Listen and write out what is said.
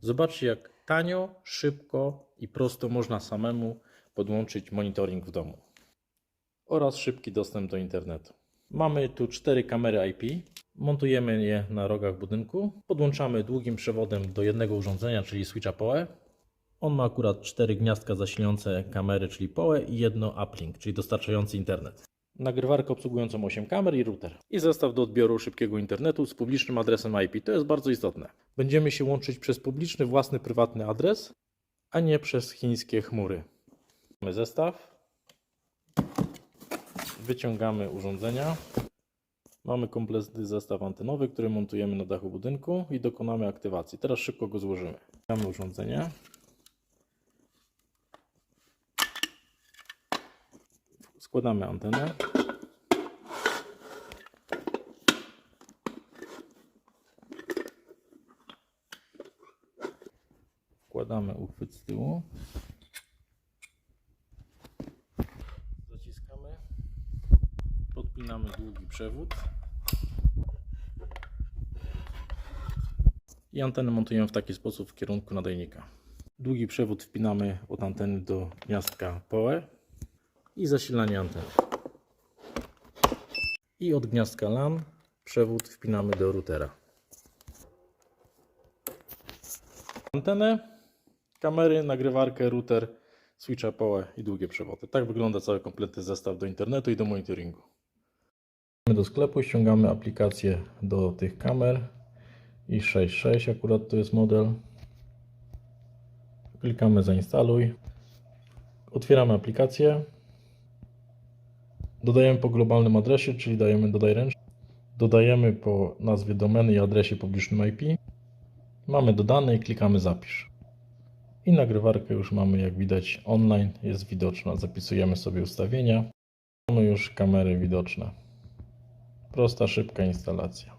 Zobaczcie, jak tanio, szybko i prosto można samemu podłączyć monitoring w domu oraz szybki dostęp do internetu. Mamy tu cztery kamery IP. Montujemy je na rogach budynku. Podłączamy długim przewodem do jednego urządzenia, czyli switcha PoE. On ma akurat cztery gniazdka zasilające kamery, czyli PoE i jedno uplink, czyli dostarczający internet. Nagrywarkę obsługującą 8 kamer i router. I zestaw do odbioru szybkiego internetu z publicznym adresem IP. To jest bardzo istotne. Będziemy się łączyć przez publiczny, własny, prywatny adres, a nie przez chińskie chmury. Mamy zestaw. Wyciągamy urządzenia. Mamy kompletny zestaw antenowy, który montujemy na dachu budynku i dokonamy aktywacji. Teraz szybko go złożymy. Mamy urządzenie. Składamy antenę. Wkładamy uchwyt z tyłu. Zaciskamy. Podpinamy długi przewód. I antenę montujemy w taki sposób w kierunku nadajnika. Długi przewód wpinamy od anteny do gniazdka PoE i zasilanie anteny. I od gniazdka LAN przewód wpinamy do routera. Antenę, kamery, nagrywarkę, router, switcha PoE i długie przewody. Tak wygląda cały kompletny zestaw do internetu i do monitoringu. Do sklepu ściągamy aplikację do tych kamer i 6.6 akurat to jest model. Klikamy zainstaluj. Otwieramy aplikację. Dodajemy po globalnym adresie, czyli dajemy dodaj ręcznie. Dodajemy po nazwie domeny i adresie publicznym IP. Mamy dodane i klikamy zapisz. I nagrywarkę już mamy jak widać online, jest widoczna. Zapisujemy sobie ustawienia. Mamy już kamery widoczne. Prosta, szybka instalacja.